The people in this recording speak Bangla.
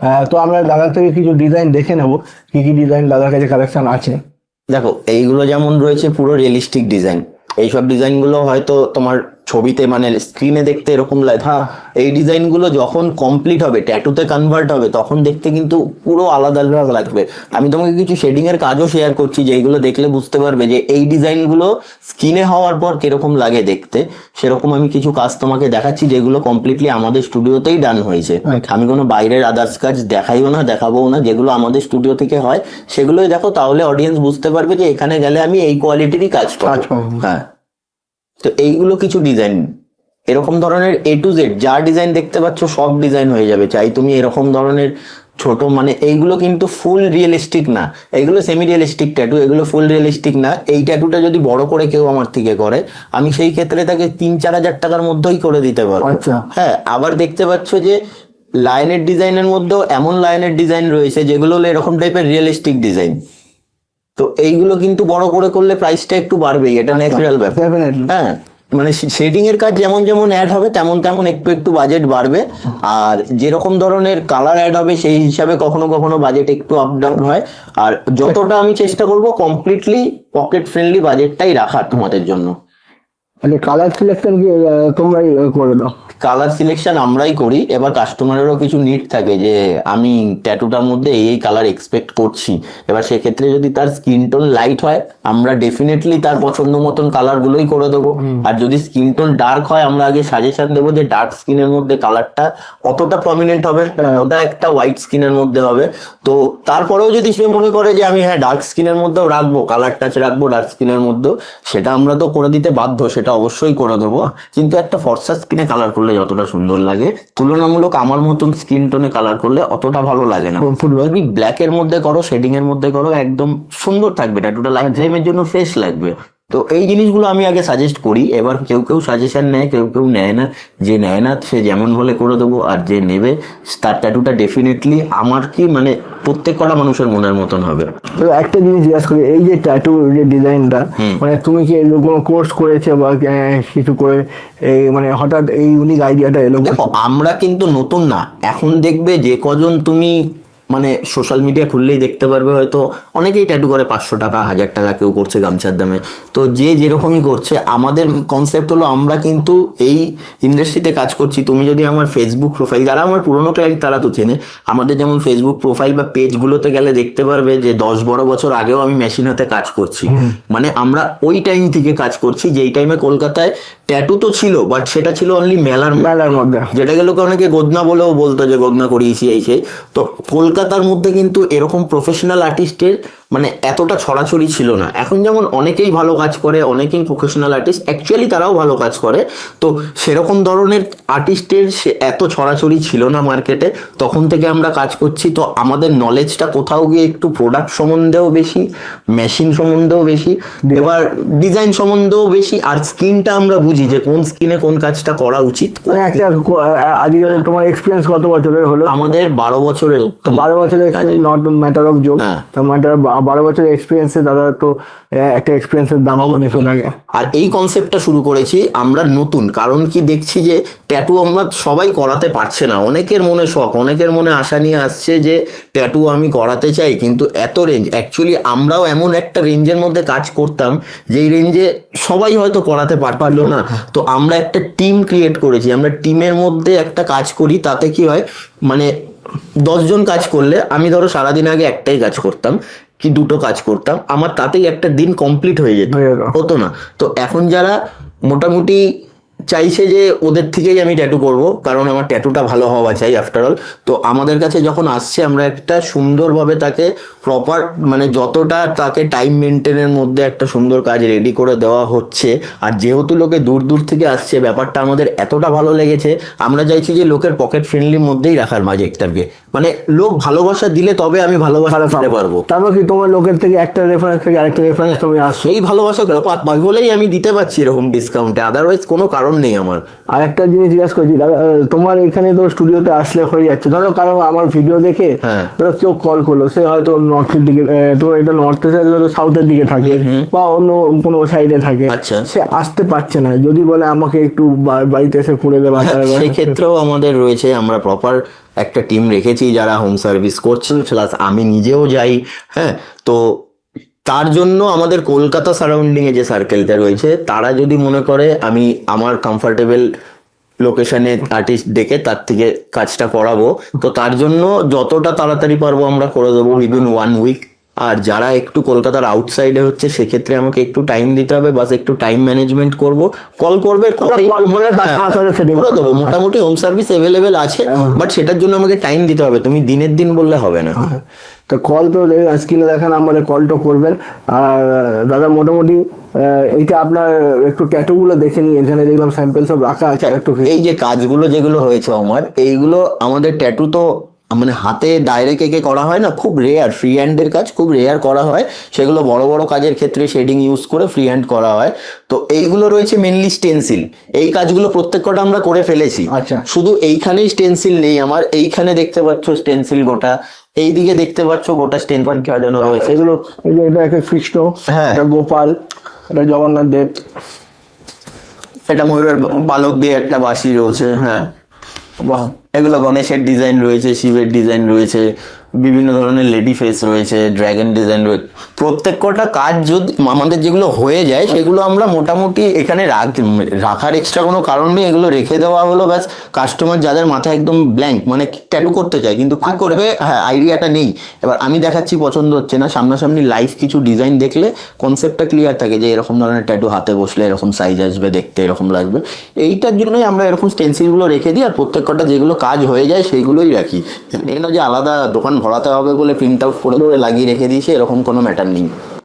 আহ, তো আমরা দাদার থেকে কিছু ডিজাইন দেখে নেব কি কি ডিজাইন দাদার কাছে কালেকশন আছে। দেখো এইগুলো যেমন রয়েছে পুরো রিয়েলিস্টিক ডিজাইন এইসব ডিজাইনগুলো হয়তো তোমার ছবিতে মানে স্ক্রিনে দেখতে এরকম লাগে হ্যাঁ। এই ডিজাইনগুলো যখন কমপ্লিট হবে ট্যাটুতে কনভার্ট হবে তখন দেখতে কিন্তু পুরো আলাদা আলাদা লাগবে আমি তোমাকে কিছু শেডিং এর কাজও শেয়ার করছি যেগুলো দেখলে বুঝতে পারবে যে এই ডিজাইনগুলো স্কিনে হওয়ার পর কীরকম লাগে দেখতে সেরকম আমি কিছু কাজ তোমাকে দেখাচ্ছি যেগুলো কমপ্লিটলি আমাদের স্টুডিওতেই ডান হয়েছে। আমি কোনো বাইরের আদার্স কাজ দেখাইও না দেখাবো না যেগুলো আমাদের স্টুডিও থেকে হয় সেগুলোই দেখো তাহলে অডিয়েন্স বুঝতে পারবে যে এখানে গেলে আমি এই কোয়ালিটিরই কাজ পাবো। হ্যাঁ তো এইগুলো কিছু ডিজাইন এরকম ধরনের এ টু জেড যা ডিজাইন দেখতে পাচ্ছ সব ডিজাইন হয়ে যাবে। চাই তুমি এরকম ধরনের ছোট মানে এইগুলো কিন্তু ফুল রিয়েলিস্টিক না। এইগুলো সেমি রিয়েলিস্টিক ট্যাটু এগুলো ফুল রিয়েলিস্টিক না। এই ট্যাটুটা যদি বড় করে কেউ আমার থেকে করে আমি সেই ক্ষেত্রে তাকে তিন চার হাজার টাকার মধ্যেই করে দিতে পারব। আচ্ছা। হ্যাঁ আবার দেখতে পাচ্ছ যে লাইনের ডিজাইনের মধ্যেও এমন লাইনের ডিজাইন রয়েছে যেগুলো হলো এরকম টাইপের রিয়েলিস্টিক ডিজাইন তো এইগুলো কিন্তু বড় করে করলে প্রাইসটা একটু বাড়বেই এটা ন্যাচারাল ব্যাপার। হ্যাঁ মানে শেডিং এর কাজ যেমন যেমন অ্যাড হবে তেমন তেমন একটু একটু বাজেট বাড়বে। আর যেরকম ধরনের কালার অ্যাড হবে সেই হিসাবে কখনো কখনো বাজেট একটু আপ ডাউন হয়। আর যতটা আমি চেষ্টা করব কমপ্লিটলি পকেট ফ্রেন্ডলি বাজেটটাই রাখার তোমাদের জন্য। মানে কালার সিলেকশন কি তোমরাই করে দাও। কালার সিলেকশন আমরাই করি। এবার কাস্টমারেরও কিছু নিড থাকে যে আমি ট্যাটুটার মধ্যে এই কালার এক্সপেক্ট করছি। এবার সেক্ষেত্রে যদি তার স্কিন টোন লাইট হয় আমরা ডেফিনেটলি তার পছন্দ মতন কালারগুলোই করে দেবো। আর যদি স্কিন টোন ডার্ক হয় আমরা আগে সাজেশন দেবো যে ডার্ক স্কিনের মধ্যে কালারটা অতটা প্রমিনেন্ট হবে ওটা একটা হোয়াইট স্কিনের মধ্যে হবে। তো তারপরেও যদি সে মনে করে যে আমি হ্যাঁ ডার্ক স্কিনের মধ্যেও রাখব কালার টাচ রাখব ডার্ক স্কিনের মধ্যেও সেটা আমরা তো করে দিতে বাধ্য। সেটা অবশ্যই করে দেবো। কিন্তু একটা ফর্সা স্কিনে কালার করলে যতটা সুন্দর লাগে। তুলনামূলক আমার মতন স্কিন টোনে কালার করলে অতটা ভালো লাগে না। তুমি ব্ল্যাক এর মধ্যে করো শেডিং এর মধ্যে করো একদম সুন্দর থাকবে ট্যাটুটা টাইমের জন্য ফ্রেশ লাগবে। তো এই জিনিসগুলো আমি আগে সাজেস্ট করি। এবার কেউ কেউ সাজেশন নেয় কেউ কেউ নেয় না। যে নেয় না সে যেমন বলে করে দেবো আর যে নেবে তার ট্যাটুটা ডেফিনেটলি আমার কি মানে প্রত্যেক কটা মানুষের মনের মতন হবে। তো একটা জিনিস জিজ্ঞাসা করি এই যে ট্যাটু যে ডিজাইনটা মানে তুমি কি এর কোনো কোর্স করেছে বা কিছু করে এই মানে হঠাৎ এই ইউনিক আইডিয়াটা এলো? আমরা কিন্তু নতুন না। এখন দেখবে যে কজন তুমি মানে সোশ্যাল মিডিয়া খুললেই দেখতে পারবে হয়তো অনেকেই ট্যাটু করে পাঁচশো টাকা হাজার টাকা কেউ করছে গামছার দামে। তো যে যেরকমই করছে আমাদের কনসেপ্ট হলো আমরা কিন্তু এই ইন্ডাস্ট্রিতে কাজ করছি। তুমি যদি আমার ফেসবুক প্রোফাইল যারা আমার পুরোনো ক্লায়েন্ট তারা তো চেনে। আমাদের যেমন ফেসবুক প্রোফাইল বা পেজগুলোতে গেলে দেখতে পারবে যে দশ বারো বছর আগেও আমি মেশিন হাতে কাজ করছি। মানে আমরা ওই টাইম থেকে কাজ করছি যেই টাইমে কলকাতায় ট্যাটু তো ছিল বাট সেটা ছিল অনলি মেলার মেলার মধ্যে। যেটা গেলোকে অনেকে গোদনা বলেও বলতো যে গোদনা করিয়েছি এই সেই। তো কলকাতার মধ্যে কিন্তু এরকম প্রফেশনাল আর্টিস্টের মানে এতটা ছড়াছড়ি ছিল না। এখন যেমন অনেকেই ভালো কাজ করে অনেকেই প্রফেশনাল আর্টিস্ট অ্যাকচুয়ালি তারাও ভালো কাজ করে। তো সেরকম ধরনের আর্টিস্টের সে এত ছড়াছড়ি ছিল না মার্কেটে তখন থেকে আমরা কাজ করছি। তো আমাদের নলেজটা কোথাও গিয়ে একটু প্রোডাক্ট সম্বন্ধেও বেশি মেশিন সম্বন্ধেও বেশি এবার ডিজাইন সম্বন্ধেও বেশি আর স্কিনটা আমরা বুঝি যে কোন স্কিনে কোন কাজটা করা উচিত। মানে আজকে তোমার এক্সপিরিয়েন্স কত বছরের হলো? আমাদের বারো বছরের বারো বছরের not matter of joke matter বারো বছরের এক্সপিরিয়েন্সে দাদা তো একটা এক্সপিরিয়েন্সের দাম অনেক লাগে আর এই কনসেপ্টটা শুরু করেছি আমরা নতুন। কারণ কি দেখছি যে ট্যাটু আমরা সবাই করাতে পারছে না। অনেকের মনে শখ অনেকের মনে আশা নিয়ে আসছে যে ট্যাটু আমি করাতে চাই কিন্তু এত রেঞ্জ অ্যাকচুয়ালি আমরাও এমন একটা রেঞ্জের মধ্যে কাজ করতাম যেই রেঞ্জে সবাই হয়তো করাতে পারল না। তো আমরা একটা টিম ক্রিয়েট করেছি। আমরা টিমের মধ্যে একটা কাজ করি তাতে কি হয় মানে দশজন কাজ করলে আমি ধরো সারাদিন আগে একটাই কাজ করতাম। কি দুটো কাজ করতাম আমার তাতেই একটা দিন কমপ্লিট হয়ে যেত। হতো না তো এখন যারা মোটামুটি চাইছে যে ওদের থেকেই আমি ট্যাটু করব কারণ আমার ট্যাটুটা ভালো হওয়া চাই আফটার অল তো আমাদের কাছে যখন আসছে আমরা একটা সুন্দরভাবে তাকে প্রপার মানে যতটা তাকে টাইম মেনটেনের মধ্যে একটা সুন্দর কাজ রেডি করে দেওয়া হচ্ছে আর যেহেতু লোকে দূর দূর থেকে আসছে ব্যাপারটা আমাদের এতটা ভালো লেগেছে আমরা চাইছি যে লোকের পকেট ফ্রেন্ডলির মধ্যেই রাখার বাজেটটাকে মানে লোক ভালোবাসা দিলে তবে আমি ভালোবাসা দিতে পারব। তারপর কি তোমার লোকের থেকে একটা রেফারেন্স থেকে আরেকটা রেফারেন্স তুমি আসছো? এই ভালোবাসা বলেই আমি দিতে পারছি এরকম ডিসকাউন্টে আদারওয়াইজ কোনো কারণ নেই আমার। আর একটা জিনিস জিজ্ঞাসা করছি দাদা তোমার এখানে তো স্টুডিওতে আসলে হয়ে যাচ্ছে। ধরো কারও আমার ভিডিও দেখে হ্যাঁ। ধরো কেউ কল করল সে হয়তো নর্থের দিকে তো এটা নর্থের সাইড ধরো সাউথের দিকে থাকে বা অন্য কোনো সাইডে থাকে। আচ্ছা। সে আসতে পারছে না। যদি বলে আমাকে একটু বাড়িতে এসে করে দেবা সেই ক্ষেত্রেও আমাদের রয়েছে আমরা প্রপার একটা টিম রেখেছি যারা হোম সার্ভিস করছেন প্লাস আমি নিজেও যাই হ্যাঁ? তো তার জন্য আমাদের কলকাতা সারাউন্ডিংয়ে যে সার্কেলটা রয়েছে, তারা যদি মনে করে আমি আমার কমফোর্টেবল লোকেশনে আর্টিস্ট ডেকে তার থেকে কাজটা করাবো, তো তার জন্য যতটা তাড়াতাড়ি পারব আমরা করে দেবো উইদিন ওয়ান উইক আর যারা একটু কলকাতার আউটসাইডে হচ্ছে সেক্ষেত্রে আমাকে একটু টাইম দিতে হবে বাস একটু টাইম ম্যানেজমেন্ট করব। কল করবে হ্যাঁ, মোটামুটি হোম সার্ভিস অ্যাভেলেবেল আছে বাট সেটার জন্য আমাকে টাইম দিতে হবে তুমি দিনের দিন বললে হবে না। তো কল তো স্ক্রিনে দেখা নাম্বারে কলটা করবেন। আর দাদা মোটামুটি এইটা আপনার একটু ট্যাটুগুলো দেখে নিই এখানে দেখলাম স্যাম্পল সব রাখা আছে একটু এই যে কাজগুলো যেগুলো হয়েছে আমার এইগুলো আমাদের ট্যাটু তো মানে হাতে ডাইরেক্ট এঁকে করা হয় না খুব রেয়ার ফ্রি হ্যান্ডের কাজ খুব রেয়ার করা হয়। সেগুলো বড় বড় কাজের ক্ষেত্রে শেডিং ইউজ করে ফ্রি হ্যান্ড করা হয়। তো এইগুলো রয়েছে মেনলি স্টেনসিল এই কাজগুলো প্রত্যেক কটা আমরা করে ফেলেছি। আচ্ছা। শুধু এইখানেই স্টেনসিল নেই আমার। এইখানে দেখতে পাচ্ছ স্টেনসিল গোটা। এইদিকে দেখতে পাচ্ছ গোটা স্টেনসিল সাজানো রয়েছে। এগুলো এই যে এটা একটা কৃষ্ণ হ্যাঁ। এটা গোপাল এটা জগন্নাথ দেব। এটা ময়ূরের বালক দিয়ে একটা বাঁশি রয়েছে হ্যাঁ। বাহ। এগুলো গণেশের ডিজাইন রয়েছে, শিবের ডিজাইন রয়েছে, বিভিন্ন ধরনের লেডি ফেস রয়েছে ড্রাগন ডিজাইন রয়েছে প্রত্যেক কটা কাজ যদি আমাদের যেগুলো হয়ে যায়, সেগুলো আমরা মোটামুটি এখানে রাখ রাখার এক্সট্রা কোনো কারণ নেই, এগুলো রেখে দেওয়া হলো, ব্যাস। কাস্টমার যাদের মাথায় একদম ব্ল্যাঙ্ক মানে ট্যাটু করতে চায়, কিন্তু কি করবে? হ্যাঁ আইডিয়াটা নেই। এবার আমি দেখাচ্ছি পছন্দ হচ্ছে না, সামনাসামনি লাইভ কিছু ডিজাইন দেখলে কনসেপ্টটা ক্লিয়ার থাকে যে এরকম ধরনের ট্যাটু হাতে বসলে এরকম সাইজ আসবে, দেখতে এরকম লাগবে। এইটার জন্যই আমরা এরকম স্টেন্সিলগুলো রেখে দিই, আর প্রত্যেক কটা যেগুলো কাজ হয়ে যায় সেইগুলোই রাখি না যে আলাদা দোকান ভরাতে হবে বলে প্রিন্ট আউট করে ধরে লাগিয়ে রেখে দিয়েছি, এরকম কোনো ম্যাটার নেই।